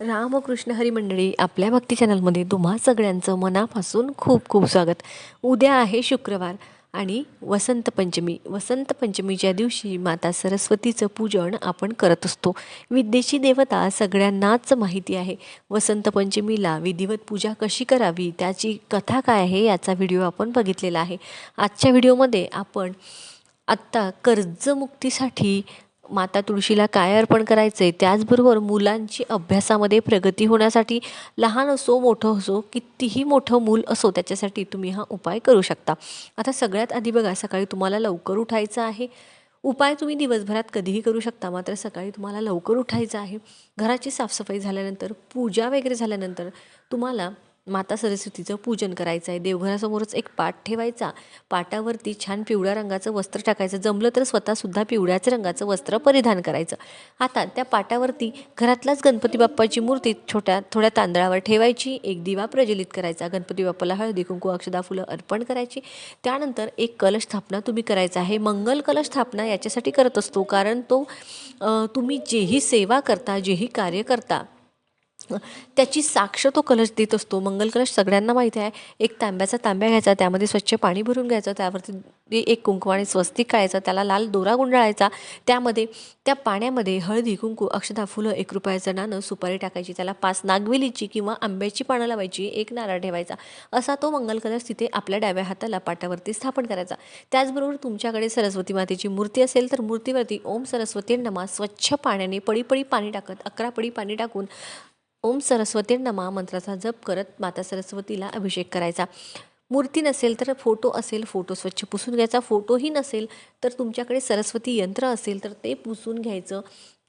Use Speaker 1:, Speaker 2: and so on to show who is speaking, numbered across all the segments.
Speaker 1: रामकृष्ण हरी मंडळी आपल्या भक्ती चॅनलमध्ये तुम्हा सगळ्यांचं मनापासून खूप खूप स्वागत. उद्या आहे शुक्रवार आणि वसंत पंचमी. वसंत पंचमीच्या दिवशी माता सरस्वतीचं पूजन आपण करत असतो. विद्येची देवता सगळ्यांनाच माहिती आहे. वसंत पंचमीला विधिवत पूजा कशी करावी त्याची कथा काय आहे याचा व्हिडिओ आपण बघितलेला आहे. आजच्या व्हिडिओमध्ये आपण आत्ता कर्जमुक्तीसाठी माता तुळशीला काय अर्पण करायचं आहे त्याचबरोबर मुलांची अभ्यासामध्ये प्रगती होण्यासाठी लहान असो मोठं असो कितीही मोठं मूल असो त्याच्यासाठी तुम्ही हा उपाय करू शकता. आता सगळ्यात आधी बघा सकाळी तुम्हाला लवकर उठायचं आहे. उपाय तुम्ही दिवसभरात कधीही करू शकता मात्र सकाळी तुम्हाला लवकर उठायचं आहे. घराची साफसफाई झाल्यानंतर पूजा वगैरे झाल्यानंतर तुम्हाला माता सरस्वतीचं पूजन करायचं आहे देवघरासमोरच एक पाट ठेवायचा. पाटावरती छान पिवळ्या रंगाचं वस्त्र टाकायचं. जमलं तर स्वतःसुद्धा पिवळ्याच रंगाचं वस्त्र परिधान करायचं. आता त्या पाटावरती घरातलाच गणपती बाप्पाची मूर्ती छोट्या थोड्या तांदळावर ठेवायची. एक दिवा प्रज्वलित करायचा. गणपती बाप्पाला हळदी कुंकू अक्षदा फुलं अर्पण करायची. त्यानंतर एक कलश स्थापना तुम्ही करायचा आहे. मंगल कलश स्थापना याच्यासाठी करत असतो. कारण तो तुम्ही जेही सेवा करता जेही कार्य करता त्याची साक्ष तो कलश देत असतो. मंगल कलश सगळ्यांना माहिती आहे. एक तांब्याचा तांब्या घ्यायचा त्यामध्ये स्वच्छ पाणी भरून घ्यायचं त्यावरती एक कुंकवाने स्वस्तिक काढायचा त्याला लाल दोरा गुंडाळायचा. त्यामध्ये त्या पाण्यामध्ये हळदी कुंकू अक्षदा फुलं एक रुपयाचं नाणं सुपारी टाकायची त्याला पाच नागवेलीची किंवा आंब्याची पानं लावायची एक नारळ ठेवायचा. असा तो मंगल कलश तिथे आपल्या डाव्या हाताला पाटावरती स्थापन करायचा. त्याचबरोबर तुमच्याकडे सरस्वती मातेची मूर्ती असेल तर मूर्तीवरती ओम सरस्वती नमा. स्वच्छ पाण्याने पळीपळी पाणी टाकत अकरा पडी पाणी टाकून ओम सरस्वती नमा मंत्राचा जप करत माता सरस्वतीला अभिषेक करायचा. मूर्ती नसेल तर फोटो असेल फोटो स्वच्छ पुसून घ्यायचा. फोटोही नसेल तर तुमच्याकडे सरस्वती यंत्र असेल तर ते पुसून घ्यायचं.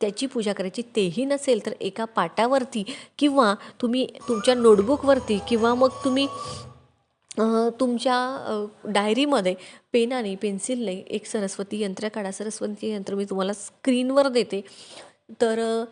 Speaker 1: त्याची पूजा करायची. तेही नसेल तर एका पाटावरती किंवा तुम्ही तुमच्या नोटबुकवरती किंवा मग तुम्ही तुमच्या डायरीमध्ये पेनाने पेन्सिलने एक सरस्वती यंत्र काढा. सरस्वती यंत्र मी तुम्हाला स्क्रीनवर देते. तर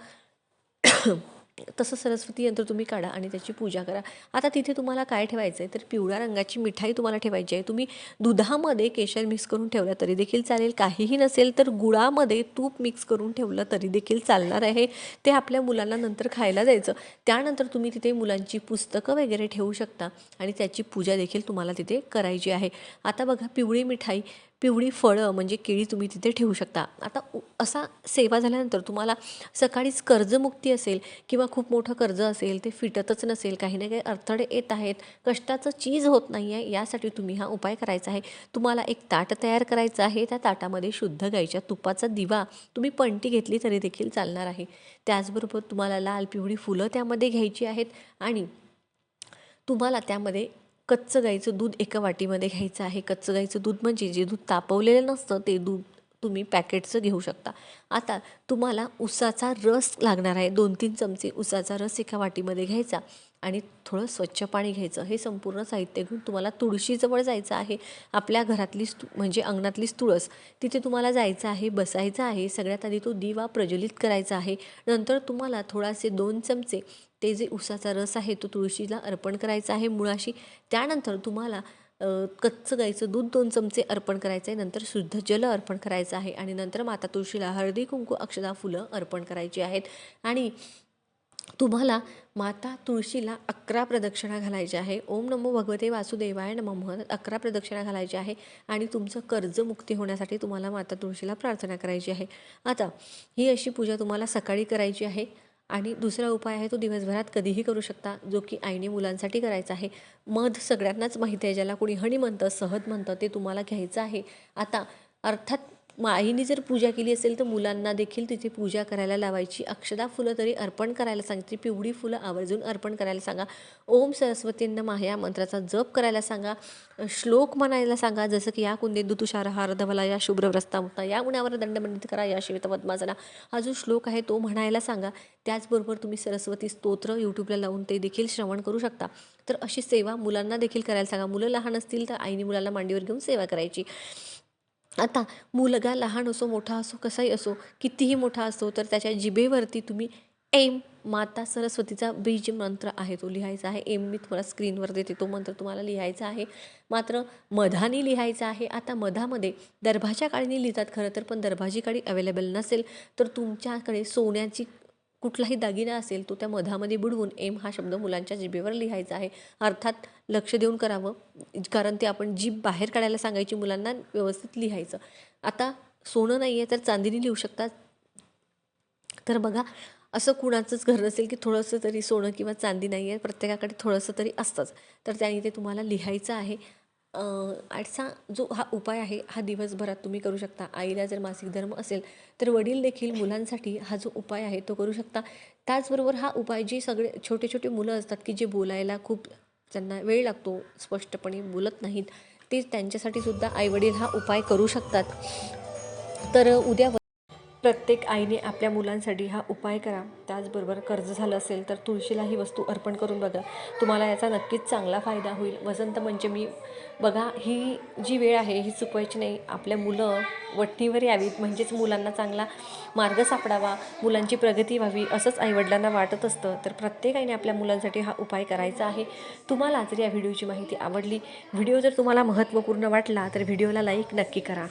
Speaker 1: तसं सरस्वती यंत्र तुम्ही काढा आणि त्याची पूजा करा. आता तिथे तुम्हाला काय ठेवायचं आहे तर पिवळ्या रंगाची मिठाई तुम्हाला ठेवायची आहे. तुम्ही दुधामध्ये केशर मिक्स करून ठेवलं तरी देखील चालेल. काहीही नसेल तर गुळामध्ये तूप मिक्स करून ठेवलं तरी देखील चालणार आहे. ते आपल्या मुलांना नंतर खायला द्यायचं. त्यानंतर तुम्ही तिथे मुलांची पुस्तकं वगैरे ठेवू शकता आणि त्याची पूजा देखील तुम्हाला तिथे करायची आहे. आता बघा पिवळी मिठाई. पिवळी फळं म्हणजे केळी तुम्ही तिथे ठेवू शकता. आता उ- असा सेवा झाल्यानंतर तुम्हाला सकाळीच कर्जमुक्ती असेल किंवा खूप मोठं कर्ज असेल ते फिटतच नसेल काही ना काही अडथळे येत आहेत कष्टाचं चीज होत नाही आहे यासाठी तुम्ही हा उपाय करायचा आहे. तुम्हाला एक ताट तयार करायचं आहे त्या ताटामध्ये शुद्ध गाईच्या तुपाचा दिवा तुम्ही पंटी घेतली तरी देखील चालणार आहे. त्याचबरोबर तुम्हाला लाल पिवळी फुलं त्यामध्ये घ्यायची आहेत आणि तुम्हाला त्यामध्ये कच्चं गाईचं दूध एका वाटीमध्ये घ्यायचं आहे. कच्चं गाईचं दूध म्हणजे जे दूध तापवलेलं नसतं ते दूध तुम्ही पॅकेटचं घेऊ शकता. आता तुम्हाला उसाचा रस लागणार आहे. दोन तीन चमचे उसाचा रस एका वाटीमध्ये घ्यायचा. आणि थोडं स्वच्छ पाणी घ्यायचं. हे संपूर्ण साहित्य घेऊन तुम्हाला तुळशीजवळ जायचं आहे. आपल्या घरातलीच स्तु म्हणजे अंगणातलीच तुळस. तिथे तुम्हाला जायचं आहे बसायचं आहे. सगळ्यात आधी तो दिवा प्रज्वलित करायचा आहे. नंतर तुम्हाला थोडासे दोन चमचे ते जे उसाचा रस आहे तो तुळशीला अर्पण करायचा आहे मुळाशी. त्यानंतर तुम्हाला कच्चं गाईचं दूध दोन चमचे अर्पण करायचं आहे. नंतर शुद्ध जल अर्पण करायचं आहे. आणि नंतर माता तुळशीला हळदी कुंकू अक्षदा फुलं अर्पण करायची आहेत. आणि तुम्हाला माता तुळशीला अकरा प्रदक्षिणा घालायची आहे. ओम नमो भगवते वासुदेवाय नम म्हणत अकरा प्रदक्षिणा घालायची आहे आणि तुमचं कर्जमुक्ती होण्यासाठी तुम्हाला माता तुळशीला प्रार्थना करायची आहे. आता ही अशी पूजा तुम्हाला सकाळी करायची आहे आणि दुसरा उपाय आहे तो दिवसभरात कधीही करू शकता जो की आईने मुलांसाठी करायचा आहे. मध सगळ्यांनाच माहिती आहे ज्याला कोणी हणी म्हणतं सहज म्हणतं ते तुम्हाला घ्यायचं आहे. आता अर्थात मग आईने जर पूजा केली असेल तर मुलांना देखील तिथे पूजा करायला लावायची. अक्षदा फुलं तरी अर्पण करायला सांगते. पिवळी फुलं आवर्जून अर्पण करायला सांगा. ओम सरस्वतींना माह्या मंत्राचा जप करायला सांगा. श्लोक म्हणायला सांगा. जसं की या कुंदेंदू तुषार हारधवला या शुभ्रव्रस्ता होता या गुणावर दंडमंडित करा या शिवेत पद्मासना. हा जो श्लोक आहे तो म्हणायला सांगा. त्याचबरोबर तुम्ही सरस्वती स्तोत्र यूट्यूबला लावून ते देखील श्रवण करू शकता. तर अशी सेवा मुलांना देखील करायला सांगा. मुलं लहान असतील तर आईने मुलाला मांडीवर घेऊन सेवा करायची. आता मुलगा लहान असो मोठा असो कसाही असो कितीही मोठा असो तर त्याच्या जिभेवरती तुम्ही एम माता सरस्वतीचा बीज मंत्र आहे तो लिहायचा आहे. एम मी तुम्हाला स्क्रीनवर देते तो मंत्र तुम्हाला लिहायचा आहे. मात्र मधाने लिहायचा आहे. आता मधामध्ये दर्भाच्या काळीने लिहितात खरं तर पण दर्भाची काळी अवेलेबल नसेल तर तुमच्याकडे सोन्याची कुठलाही दागिना असेल तो त्या मधामध्ये बुडवून एम हा शब्द मुलांच्या जिभेवर लिहायचा आहे. अर्थात लक्ष देऊन करावं कारण ते आपण जीभ बाहेर काढायला सांगायची मुलांना व्यवस्थित लिहायचं. आता सोनं नाही आहे तर चांदीने लिहू शकतात. तर बघा असं कुणाचंच घर नसेल की थोडंसं तरी सोनं किंवा चांदी नाही आहे प्रत्येकाकडे थोडंसं तरी असतंच. तर त्याने ते तुम्हाला लिहायचं आहे. आजचा जो हा उपाय आहे हा दिवसभरात तुम्ही करू शकता. आईला जर मासिक धर्म असेल तर वडील देखील मुलांसाठी हा जो उपाय आहे तो करू शकता. त्याचबरोबर हा उपाय जे सगळे छोटे छोटे मुलं असतात की जे बोलायला खूप त्यांना वेळ लागतो स्पष्टपणे बोलत नाहीत ते त्यांच्यासाठी सुद्धा आईवडील हा उपाय करू शकतात. तर उद्या प्रत्येक आईने आपल्या मुलांसाठी हा उपाय करा. त्याचबरोबर कर्ज झालं असेल तर तुळशीला ही वस्तू अर्पण करून बघा. तुम्हाला याचा नक्कीच चांगला फायदा होईल. वसंत पंचमी बघा ही जी वेळ आहे ही चुकवायची नाही. आपल्या मुलं वट्टीवर यावीत. म्हणजेच मुलांना चांगला मार्ग सापडावा मुलांची प्रगती व्हावी असंच आईवडिलांना वाटत असतं. तर प्रत्येक आईने आपल्या मुलांसाठी हा उपाय करायचा आहे. तुम्हाला जर या व्हिडिओची माहिती आवडली. व्हिडिओ जर तुम्हाला महत्त्वपूर्ण वाटला तर व्हिडिओला लाईक नक्की करा.